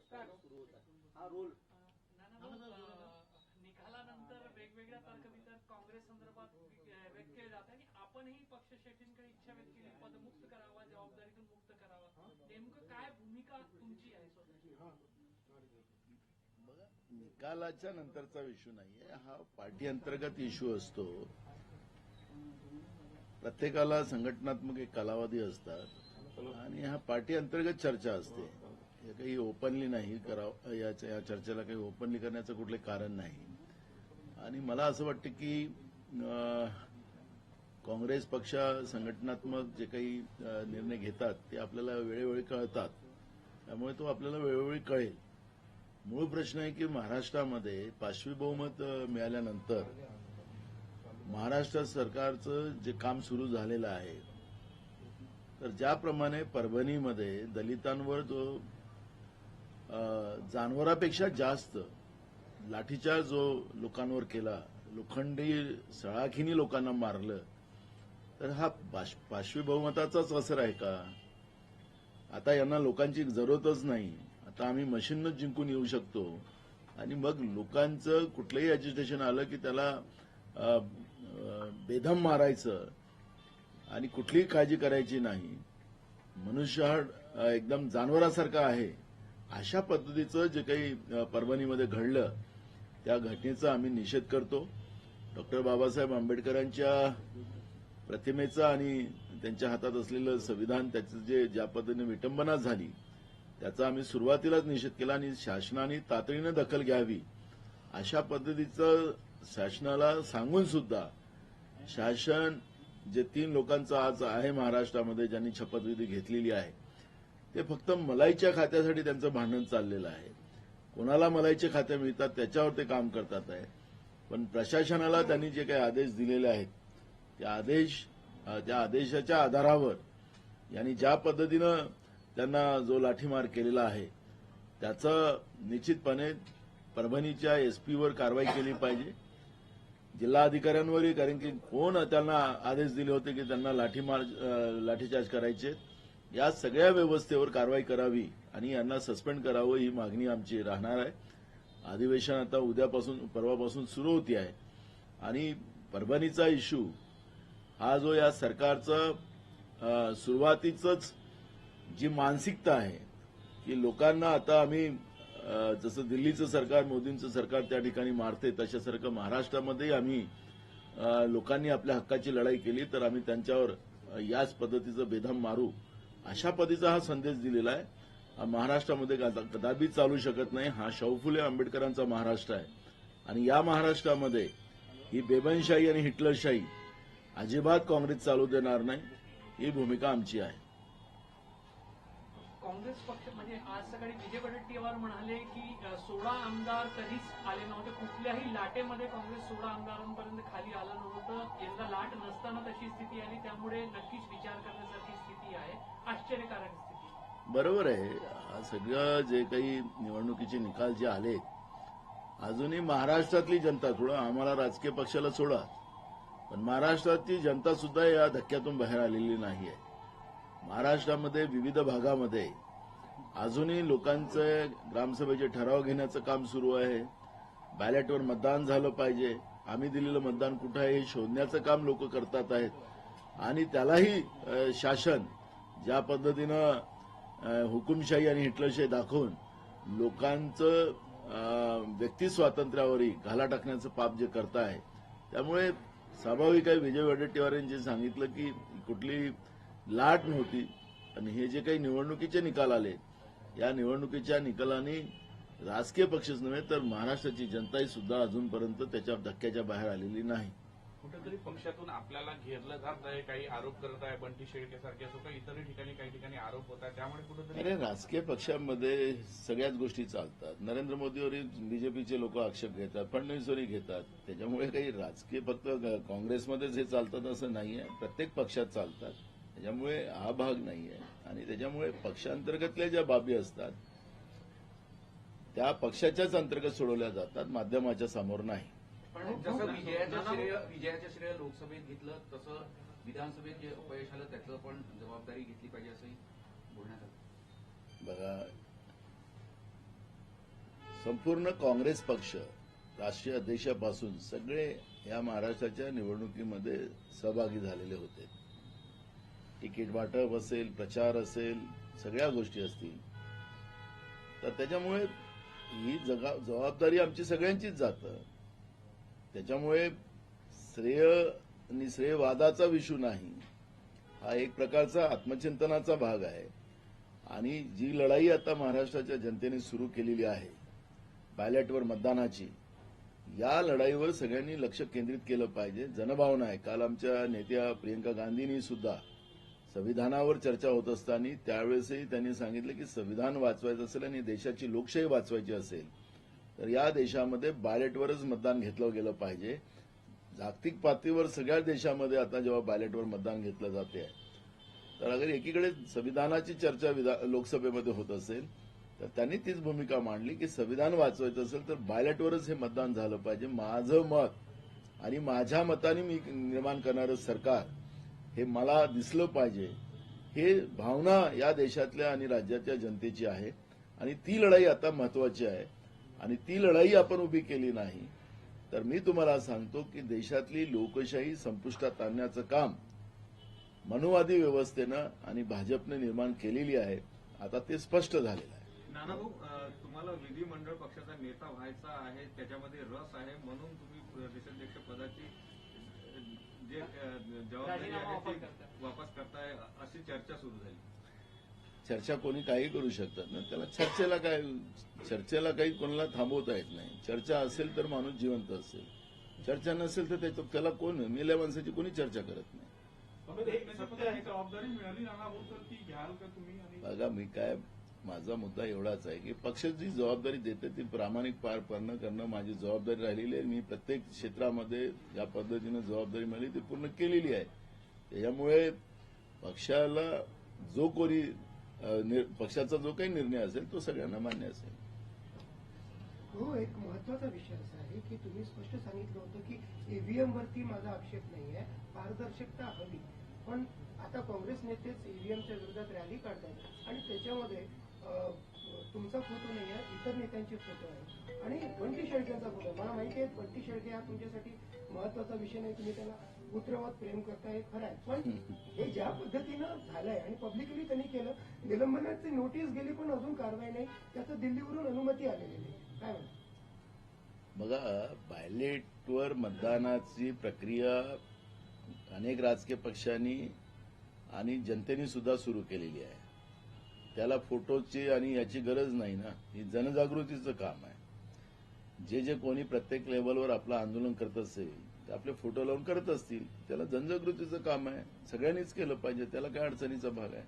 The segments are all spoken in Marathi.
सुरू होता हा रोल. निकालानंतर वेगवेगळ्या तर्कवितर्क काँग्रेस संदर्भात व्यक्त केले जात आणि आपणही पक्ष शेट्टींकडे इच्छा व्यक्त केली पदमुक्त करावा जबाबदारीतून मुक्त करावा. नेमकं काय भूमिका तुमची आहे स्वतःची? बघा निकालाच्या नंतरचा इश्यू नाहीये. हा पार्टी अंतर्गत इश्यू असतो. प्रत्येकाला संघटनात्मक एक कालावधी असतात. आणि हा पार्टी अंतर्गत चर्चा असते. म्हणजे काही ओपनली नाही याच्या या चर्चेला काही ओपनली करण्याचं कुठले कारण नाही. आणि मला असं वाटतं की काँग्रेस पक्ष संघटनात्मक जे काही निर्णय घेतात ते आपल्याला वेळोवेळी कळतात. त्यामुळे तो आपल्याला वेळोवेळी कळेल. मूळ प्रश्न आहे की महाराष्ट्रामध्ये पाचवी बहुमत मिळाल्यानंतर महाराष्ट्र सरकारचं जे काम सुरू झालेलं आहे तर ज्याप्रमाणे परभणीमध्ये दलितांवर जो जानवरापेक्षा जास्त लाठीचार्ज जो लोकांवर केला लोखंडी सळाखीनी लोकांना मारलं तर हा पाशवी बहुमताचाच असर आहे का? आता यांना लोकांची जरूरतच नाही. आता आम्ही मशीनच जिंकून येऊ शकतो. आणि मग लोकांचं कुठलंही अजिटेशन आलं की त्याला बेधम बेदम मारायचं आणि कुठलीही काळजी करायची नाही. मनुष्य हा एकदम जानवरासारखा आहे. अशा पद्धतीचं जे काही परभणीमध्ये घडलं त्या घटनेचा आम्ही निषेध करतो. डॉक्टर बाबासाहेब आंबेडकरांच्या प्रतिमेचा आणि त्यांच्या हातात असलेलं संविधान त्याचं जे ज्या पद्धतीने विटंबना झाली त्याचा आम्ही सुरुवातीलाच निषेध केला आणि शासनाने तातडीनं दखल घ्यावी. अशा पद्धतीचं शासनाला सांगून सुद्धा शासन जे तीन लोकांचं आज आहे महाराष्ट्रामध्ये ज्यांनी शपथविधी घेतलेली आहे ते फक्त मलाईच्या खात्यासाठी त्यांचं भांडण चाललेलं आहे. कोणाला मलाईचे खाते मिळतात त्याच्यावर ते काम करतात आहे. पण प्रशासनाला त्यांनी जे काही आदेश दिलेले आहेत ते आदेश त्या आदेशाच्या आधारावर यांनी ज्या पद्धतीनं त्यांना जो लाठीमार केलेला आहे त्याचं निश्चितपणे परभणीच्या एसपीवर कारवाई केली पाहिजे. जिल्हा अधिकाऱ्यांवरही कारण की कोण त्यांना आदेश दिले होते की त्यांना लाठीमार लाठीचार्ज करायचे या सगळ्या व्यवस्थेवर कारवाई करावी आणि यांना सस्पेंड करावं ही मागणी आमची राहणार आहे. अधिवेशन आता उद्यापासून परवापासून सुरू होती आहे. आणि परभणीचा इश्यू हा जो या सरकारचा सुरुवातीचंच जी मानसिकता आहे की लोकांना आता आम्ही जसं दिल्लीचं सरकार मोदींचं सरकार त्या ठिकाणी मारते तशासारखं महाराष्ट्रामध्येही आम्ही लोकांनी आपल्या हक्काची लढाई केली तर आम्ही त्यांच्यावर याच पद्धतीचं बेदम मारू अशा पद्धतीचा हा संदेश दिलेला आहे. महाराष्ट्रामध्ये कदा- चालू शकत नाही. हा शाहू आंबेडकरांचा महाराष्ट्र आहे. आणि या महाराष्ट्रामध्ये ही बेबनशाही आणि हिटलरशाही अजिबात काँग्रेस चालू देणार नाही. ही भूमिका आमची आहे. काँग्रेस पक्ष म्हणजे आज सकाळी विजय वडेट्टीवार म्हणाले की सोळा आमदार कधीच आले नव्हते. कुठल्याही लाटेमध्ये काँग्रेस सोळा आमदारांपर्यंत खाली आलं नव्हतं. यंदा लाट नसताना तशी स्थिती आली. त्यामुळे नक्कीच विचार करण्यासारखी स्थिती आहे आश्चर्यकारक स्थिती. बरोबर आहे. हा सगळं जे काही निवडणुकीचे निकाल जे आले अजूनही महाराष्ट्रातली जनता थोडं आम्हाला राजकीय पक्षाला सोडा पण महाराष्ट्रातली जनता सुद्धा या धक्क्यातून बाहेर आलेली नाहीये. महाराष्ट्रामध्ये विविध भागामध्ये अजूनही लोकांचे ग्रामसभेचे ठराव घेण्याचं काम सुरू आहे. बॅलेटवर मतदान झालं पाहिजे. आम्ही दिलेलं मतदान कुठं आहे हे शोधण्याचं काम लोक करतात आहेत. आणि त्यालाही शासन ज्या पद्धतीनं हुकुमशाही आणि हिटलरशाही दाखवून लोकांचं व्यक्ती स्वातंत्र्यावरही घाला टाकण्याचं पाप जे करताय त्यामुळे स्वाभाविक आहे विजय वडेट्टीवार यांनी सांगितलं की कुठली लाट नव्हती आणि हे जे काही निवडणुकीचे निकाल आले या निवडणुकीच्या निकालाने राजकीय पक्षच नव्हे तर महाराष्ट्राची जनताही सुद्धा अजूनपर्यंत त्याच्या धक्क्याच्या बाहेर आलेली नाही. कुठेतरी पक्षातून आपल्याला घेरलं जात आहे काही आरोप करत आहे बंटी शेळकेसारखे असो काही इतरही ठिकाणी काही ठिकाणी आरोप होत आहे त्यामुळे कुठेतरी अरे राजकीय पक्षांमध्ये सगळ्याच गोष्टी चालतात. नरेंद्र मोदीवरही बीजेपीचे लोक आक्षेप घेतात फडणवीसवरही घेतात. त्याच्यामुळे काही राजकीय फक्त काँग्रेसमध्येच हे चालतात असं नाहीये प्रत्येक पक्षात चालतात. त्याच्यामुळे हा भाग नाहीये आणि त्याच्यामुळे पक्षांतर्गतल्या ज्या बाबी असतात त्या पक्षाच्याच अंतर्गत सोडवल्या जातात माध्यमाच्या समोर नाही. पण जसं विजयाचं श्रेय विजयाचं श्रेय लोकसभेत घेतलं तसं विधानसभेत जे अपयश आलं त्याचं पण जबाबदारी घेतली पाहिजे असंही बोलण्यात आलं. बघा संपूर्ण काँग्रेस पक्ष राष्ट्रीय अध्यक्षापासून सगळे या महाराष्ट्राच्या निवडणुकीमध्ये सहभागी झालेले होते. तिकीट वाटप असेल प्रचार असेल सगळ्या गोष्टी असतील. तर त्याच्यामुळे ही जगा जबाबदारी आमची सगळ्यांचीच जातं. त्याच्यामुळे श्रेय आणि श्रेयवादाचा विषू नाही. हा एक प्रकारचा आत्मचिंतनाचा भाग आहे. आणि जी लढाई आता महाराष्ट्राच्या जनतेने सुरू केलेली आहे बॅलेटवर मतदानाची या लढाईवर सगळ्यांनी लक्ष केंद्रित केलं पाहिजे. जनभावना आहे. काल आमच्या नेत्या प्रियंका गांधींनी सुद्धा संविधानावर चर्चा होत असताना त्यावेळेसही त्यांनी सांगितलं की संविधान वाचवायचं असेल आणि देशाची लोकशाही वाचवायची असेल तर या देशामध्ये बॅलेटवरच मतदान घेतलं गेलं पाहिजे. जागतिक पातळीवर सगळ्या देशामध्ये आता जेव्हा बॅलेटवर मतदान घेतलं जाते तर अगर एकीकडे संविधानाची चर्चा विधा- लोकसभेमध्ये होत असेल तर त्यांनी तीच भूमिका मांडली की संविधान वाचवायचं असेल तर बॅलेटवरच हे मतदान झालं पाहिजे. माझं मत आणि माझ्या मताने मी निर्माण करणारं सरकार हे मला दिसलं पाहिजे. हे भावना या देशातल्या आणि राज्याच्या जनतेची आहे आणि ती लढाई आता महत्वाची आहे. आणि ती लढाई आपण उभी केली नाही तर मी तुम्हाला सांगतो की देशातली लोकशाही संपुष्टात आणण्याचं काम मनुवादी व्यवस्थेनं आणि भाजपने निर्माण केलेली आहे. आता ते स्पष्ट झालेलं आहे. नानाभाऊ तुम्हाला विधिमंडळ पक्षाचा नेता व्हायचा आहे त्याच्यामध्ये रस आहे म्हणून तुम्ही प्रदेशाध्यक्ष पदाची जे जबाबदारी आहे वापस ती. वापस करताय अशी चर्चा सुरू झाली. चर्चा कोणी काही करू शकतात ना त्याला चर्चेला काय चर्चेला काही कोणाला थांबवता येत नाही. चर्चा असेल तर माणूस जिवंत असेल. चर्चा नसेल तर त्याच्या- त्याला कोण मेल्या माणसाची कोणी चर्चा करत नाही. बघा मी काय माझा मुद्दा एवढाच आहे की पक्ष जी जबाबदारी देते ती प्रामाणिक पार पाडणं करणं माझी जबाबदारी राहिलेली आहे. मी प्रत्येक क्षेत्रामध्ये ज्या पद्धतीनं जबाबदारी मिळाली ती पूर्ण केलेली आहे. त्याच्यामुळे पक्षाला जो कोणी पक्षाचा जो काही निर्णय असेल तो सगळ्यांना मान्य असेल. हो एक महत्त्वाचा विषय असा आहे की तुम्ही स्पष्ट सांगितलं होतं की ईव्हीएम वरती माझा आक्षेप नाही आहे पारदर्शकता हवी. पण आता काँग्रेस नेतेच ईव्हीएमच्या विरोधात रॅली काढतात आणि त्याच्यामध्ये तुमचा फोटो नाही आहे इतर नेत्यांचे फोटो आहे. आणि बंटी शेळकेचा फोटो आहे. मला माहिती आहे बंटी शेळके हा तुमच्यासाठी महत्त्वाचा विषय नाही तुम्ही त्याला पुत्रवत प्रेम करताय हे खरं आहे पण हे ज्या पद्धतीनं झालंय आणि पब्लिकली त्यांनी केलं निलंबनाची नोटीस गेली पण अजून कारवाई नाही त्याचं दिल्लीवरून अनुमती आलेली नाही. काय म्हणता? बघा बॅलेटवर मतदानाची प्रक्रिया अनेक राजकीय पक्षांनी आणि जनतेने सुद्धा सुरू केलेली आहे. त्याला फोटोची आणि याची गरज नाही ना ही जनजागृतीचं काम आहे. जे जे कोणी प्रत्येक लेवलवर आपलं आंदोलन करत असेल ते आपले फोटो लावून करत असतील. त्याला जनजागृतीचं काम आहे. सगळ्यांनीच केलं पाहिजे. त्याला काय अडचणीचा भाग आहे?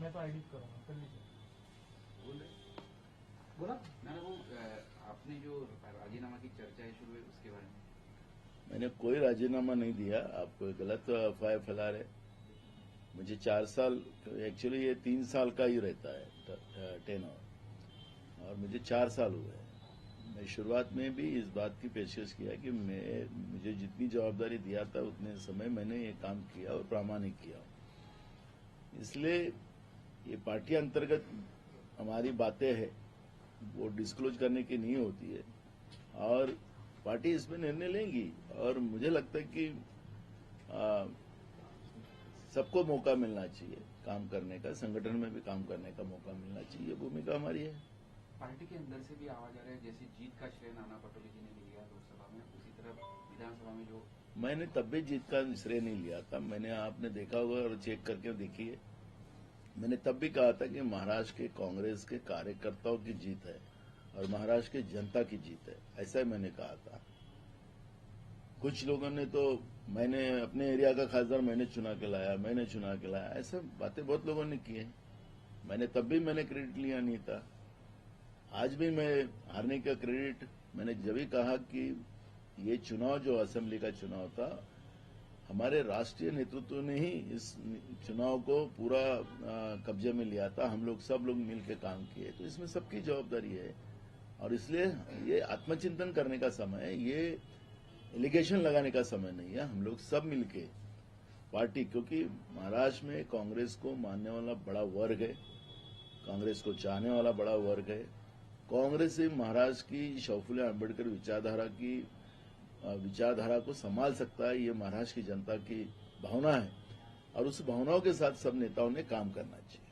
मैं तो एडिट करूंगा कर लीजिए बोला नानाभाऊ अ, आपने जो राजीनामा की चर्चा है शुरू है उसके बारे में मैंने कोई राजीनामा नहीं दिया. आप कोई गलत अफवाह फैला रहे मुझे चार साल एक्चुअली ये तीन साल का ही रहता है टेन और और मुझे चार साल हुए मैं शुरुआत में भी इस बात की पेशकश किया कि मैं मुझे जितनी जवाबदारी दिया था उतने समय मैंने ये काम किया और प्रामाणिक किया। इसलिए ये पार्टी अंतर्गत हमारी बातें हैं वो डिस्क्लोज करने की नहीं होती है। और पार्टी इसमें निर्णय लेंगी। और मुझे लगता है कि आ, सबको मौका मिलना चाहिए। काम करने का संगठन में भी काम करने का मौका मिलना चाहिए। भूमिका हमारी है। पार्टी के अंदर से भी आवाज़ आ रहा है जैसे जीत का श्रेय नाना पटोले जी ने लिया लोकसभा में उसी तरह विधानसभा में जो मैंने तब भी जीत का श्रेय नहीं लिया था। मैंने आपने देखा होगा और चेक करके देखिए। मैंने तब भी कहा था कि महाराष्ट्र के कांग्रेस के कार्यकर्ताओं की जीत है और महाराष्ट्र की जनता की जीत है। ऐसा ही मैंने कहा था। कुछ लोगों ने तो मैंने अपने एरिया का खासदार मैंने चुना के लाया, मैंने चुना के लाया। ऐसे बातें बहुत लोगों ने की है। मैंने तब भी मैंने क्रेडिट लिया नहीं था। आज भी मैं हारने का क्रेडिट मैंने जब भी कहा कि ये चुनाव जो असेंबली का चुनाव था, हमारे राष्ट्रीय नेतृत्व ने ही इस चुनाव को पूरा कब्जे में लिया था। हम लोग सब लोग मिलकर काम किए। तो इसमें सबकी जवाबदारी है। और इसलिए ये आत्मचिंतन करने का समय है। ये एलिगेशन लगाने का समय नहीं है। हम लोग सब मिलके पार्टी क्योंकि महाराष्ट्र में कांग्रेस को मानने वाला बड़ा वर्ग है। कांग्रेस को चाहने वाला बड़ा वर्ग है। कांग्रेस ही महाराष्ट्र की शौफुल अंबेडकर विचारधारा की विचारधारा को संभाल सकता है। ये महाराष्ट्र की जनता की भावना है। और उस भावनाओं के साथ सब नेताओं ने काम करना चाहिए।